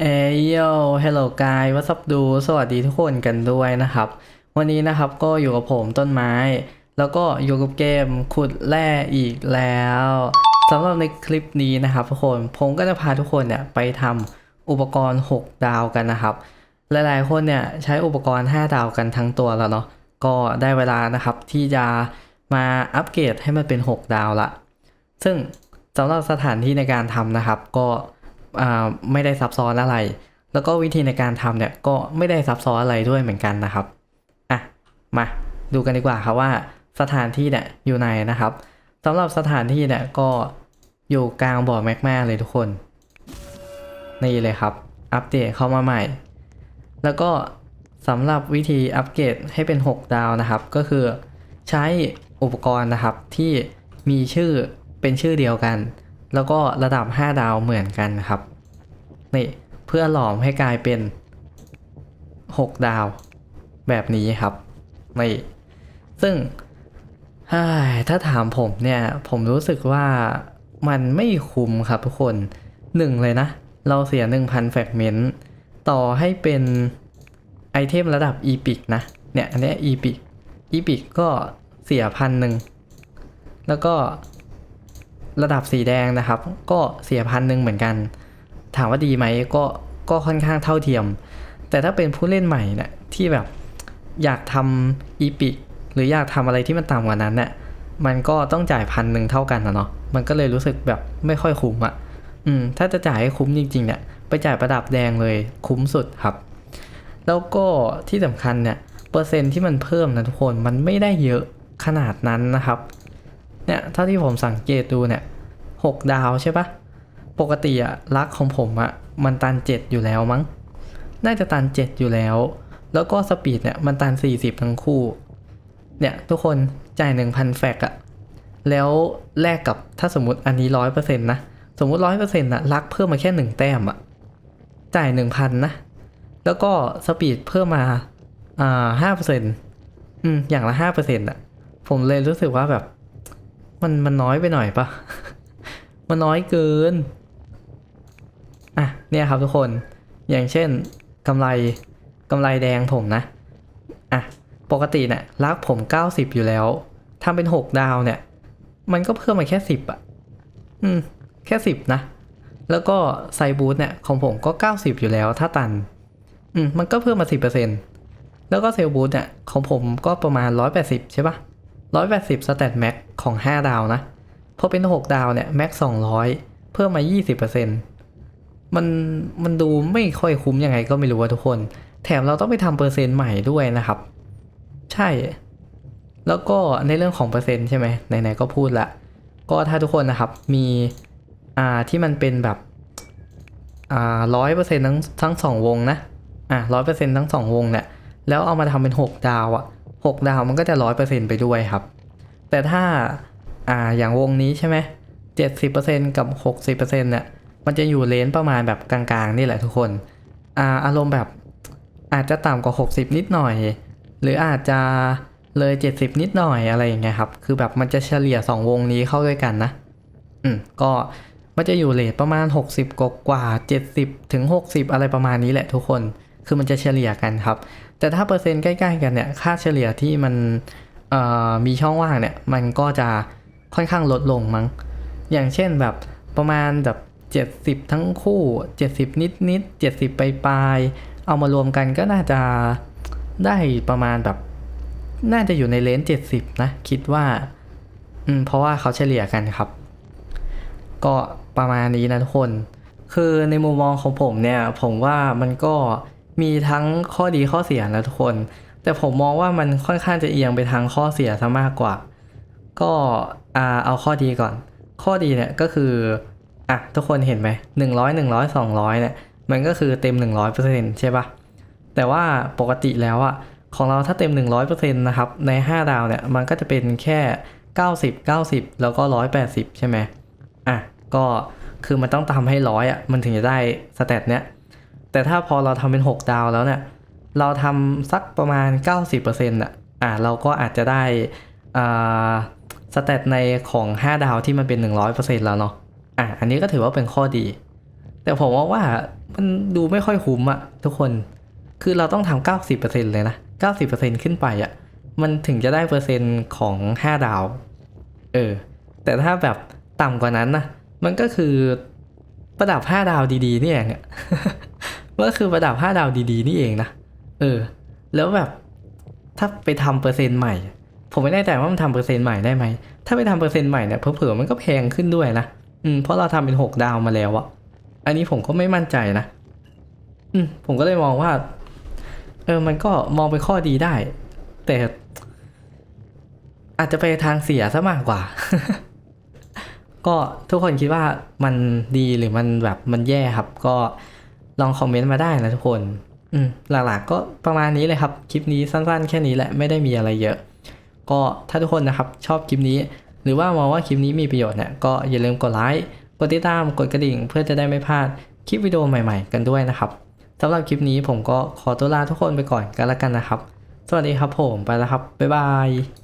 เอ้ยโย hello guy what's up ดูสวัสดีทุกคนกันด้วยนะครับ วันนี้นะครับก็อยู่กับผมต้นไม้ แล้วก็อยู่กับเกมขุดแร่อีกแล้วสำหรับในคลิปนี้นะครับทุกคนผมก็จะพาทุกคนเนี่ยไปทำอุปกรณ์ 6 ดาวกันนะครับ หลายๆคนเนี่ยใช้อุปกรณ์ 5 ดาวกันทั้งตัวแล้วเนาะก็ได้เวลานะครับที่จะมาอัปเกรดให้มันเป็น 6 ดาวละซึ่งสำหรับสถานที่ในการทำนะครับก็ ไม่ได้ซับซ้อนอะไร แล้วก็วิธีในการทำเนี่ยก็ไม่ได้ซับซ้อนอะไรด้วยเหมือนกันนะครับอะมาดูกันดีกว่าครับว่าสถานที่เนี่ยอยู่ไหนนะครับสำหรับสถานที่เนี่ยก็อยู่กลางบ่อแมกมาเลยทุกคนนี่เลยครับ อัปเดตเข้ามาใหม่ แล้วก็สำหรับวิธีอัปเกรดให้เป็น 6 ดาวนะครับ ก็คือใช้อุปกรณ์นะครับที่มีชื่อเป็นชื่อเดียวกัน แล้วก็ระดับ 5 ดาวเหมือนกันครับนี่เพื่อหลอมให้กลายเป็น 6 ดาวแบบนี้ครับนี่ซึ่งถ้าถามผมเนี่ย ผมรู้สึกว่ามันไม่คุ้มครับทุกคนหนึ่งเลยนะ เราเสีย 1,000แฟกเมนต์ต่อให้เป็นไอเทมระดับ e p i c นะ เนี่ย อันนี้ย e p i c e p i c ก็เสียพันหนึ่งแล้วก็ ระดับสีแดงนะครับ ก็เสียพันหนึ่งเหมือนกัน ถามว่าดีไหมก็ก็ค่อนข้างเท่าเทียม แต่ถ้าเป็นผู้เล่นใหม่นี่ยที่แบบอยากทำอีพิกหรืออยากทำอะไรที่มันต่ำกว่านั้นเนี่ยมันก็ต้องจ่ายพันหนึ่งเท่ากันนะเนาะมันก็เลยรู้สึกแบบไม่ค่อยคุ้มอะ่ะอืมถ้าจะจ่ายให้คุ้มจริงๆเนี่ยไปจ่ายประดับแดงเลยคุ้มสุดครับ แล้วก็ที่สำคัญเนี่ยเปอร์เซ็นที่มันเพิ่มนะทุกคนมันไม่ได้เยอะขนาดนั้นนะครับ เนี่ยเท่าที่ผมสังเกตดูเนี่ยหกดาวใช่ปะปกติอะลักของผมอะมันตันเจ็ดอยู่แล้วมั้ง น่าจะตันเจ็ดอยู่แล้ว แล้วก็สปีดเนี่ยมันตันสี่สิบทั้งคู่ เนี่ยทุกคนจ่ายหนึ่งพันแฟกอะแล้วแลกกับถ้าสมมติอันนี้ร้อยเปอร์เซ็นต์นะ สมมติร้อยเปอร์เซ็นต์อะลักเพิ่มมาแค่หนึ่งแต้มอะจ่ายหนึ่งพันนะ แล้วก็สปีดเพิ่มมาอ่าห้าเปอร์เซ็นต์อืมอย่างละห้าเปอร์เซ็นต์อะผมเลยรู้สึกว่าแบบ มันมันน้อยไปหน่อยปะมันน้อยเกิน อะ เนี่ยครับทุกคน อย่างเช่นกำไรกำไรแดงผมนะ อะ ปกติเนี่ยลักผม 90 อยู่แล้วทำเป็น 6 ดาวเนี่ย มันก็เพิ่มมาแค่ 10อะ อืม แค่ 10 นะ แล้วก็ไซบูทเนี่ย ของผมก็ 90 อยู่แล้ว ถ้าตัน อืม มันก็เพิ่มมา 10%แล้วก็เซลบูทเนี่ย ของผมก็ประมาณ 180 ใช่ปะ 180 Stat ม็กของ 5 ดาวนะ พอเป็น 6 ดาวเนี่ยแ Max 200 เพิ่มมา 20%มันมันดูไม่ค่อยคุ้มยังไงก็ไม่รู้ว่ทุกคน แถมเราต้องไปทำเปอร์เซ็นต์ใหม่ด้วยนะครับ ใช่ แล้วก็ในเรื่องของเปอร์เซ็นต์ใช่ไหมไหนๆก็พูดละ ก็ถ้าทุกคนนะครับมีอ่าที่มันเป็นแบบอ่าร้อยเปอร์เซ็นต์ทั้งทั้งสองวงนะอ่าร้อยเปอร์เซ็นต์ทั้งสองวงเนี่ยแล้วเอามาทำเป็น 6 ดาวอะ่ะ 6 ดาวมันก็จะ 100%ไปด้วยครับ แต่ถ้าอ่าอย่างวงนี้ใช่ไหม70%กับ 60%เนี่ยมันจะอยู่เลนประมาณแบบกลางๆ นี่แหละทุกคนอ่าอารมณ์แบบอาจจะต่ำกว่า 60 นิดหน่อย หรืออาจจะเลย 70 นิดหน่อยอะไรอย่างเงี้ยครับ คือแบบมันจะเฉลี่ย 2 วงนี้เข้าด้วยกันนะ อืม ก็มันจะอยู่เลทประมาณ 60 กว่ากว่า 70 ถึง 60 อะไรประมาณนี้แหละทุกคน คือมันจะเฉลี่ยกันครับ แต่ถ้าเปอร์เซ็นต์ใกล้ๆกันเนี่ยค่าเฉลี่ยที่มันมีช่องว่างเนี่ยมันก็จะค่อนข้างลดลงมั้ง อย่างเช่นแบบประมาณแบบ70 ทั้งคู่ 70 นิดนิดๆ70ไปปลายๆเอามารวมกันก็น่าจะได้ประมาณแบบ น่าจะอยู่ในเลนส์70 นะ คิดว่า อืม เพราะว่าเขาเฉลี่ยกันครับ ก็ประมาณนี้นะทุกคน คือในมุมมองของผมเนี่ย ผมว่ามันก็ มีทั้งข้อดีข้อเสียนะทุกคน แต่ผมมองว่ามันค่อนข้างจะเอียงไปทางข้อเสียซะมากกว่า ก็อาเอาข้อดีก่อน ข้อดีเนี่ยก็คืออะทุกคนเห็นไหมหนึ่งร้อยหนึ่งร้อยสองร้อยเนี่ยมันก็คือเต็มหนึ่งร้อยเปอร์เซ็นต์ใช่ปะแต่ว่าปกติแล้วอะของเราถ้าเต็ม100%นต์นะครับใน5ดาวเนี่ยมันก็จะเป็นแค่90 90แล้วก็180ใช่ไหมอะก็คือมันต้องทำให้ร้อยอะมันถึงจะได้สเตตเนี้ย แต่ถ้าพอเราทำเป็น 6 ดาวแล้วเนี่ย เราทำสักประมาณ 90%อะอะเราก็อาจจะได้อ่าสเตตในของ 5 ดาวที่มันเป็น 100%แล้วเนาะอะอันนี้ก็ถือว่าเป็นข้อดี แต่ผมว่าว่ามันดูไม่ค่อยคุ้มอะทุกคนคือเราต้องทำเก้าสิบเปอร์เซ็นเลยนะเก้าสิบเปอร์เซ็นขึ้นไปอะมันถึงจะได้เปอร์เซ็นต์ของห้าดาวเออแต่ถ้าแบบต่ำกว่านั้นนะมันก็คือประดับห้าดาวดีๆนี่เองอะ ก็คือระดับห้าดาวดีๆ นี่เองนะ เออ แล้วแบบ ถ้าไปทำเปอร์เซ็นต์ใหม่ ผมไม่แน่ใจว่ามันทำเปอร์เซ็นต์ใหม่ได้ไหม ถ้าไปทำเปอร์เซ็นต์ใหม่เนี่ยเผลอมันก็แพงขึ้นด้วยนะ อืม เพราะเราทำเป็นหกดาวมาแล้วอะอันนี้ผมก็ไม่มั่นใจนะ อืม ผมก็เลยมองว่า เออ มันก็มองเป็นข้อดีได้ แต่ อาจจะไปทางเสียซะมากกว่า ก็ทุกคนคิดว่ามันดีหรือมันแบบมันแย่ครับ ก็ ลองคอมเมนต์มาได้นะทุกคน อืมหลักๆก็ประมาณนี้เลยครับ คลิปนี้สั้นๆ แค่นี้แหละไม่ได้มีอะไรเยอะ ก็ถ้าทุกคนนะครับชอบคลิปนี้ หรือว่ามองว่าคลิปนี้มีประโยชน์เนี่ยก็อย่าลืมกดไลค์กดติดตามกดกระดิ่ง เพื่อจะได้ไม่พลาดคลิปวิดีโอใหม่ๆ กันด้วยนะครับสำหรับคลิปนี้ผมก็ขอตัวลาทุกคนไปก่อนกันแล้วกันนะครับ สวัสดีครับผมไปแล้วครับบ๊ายบาย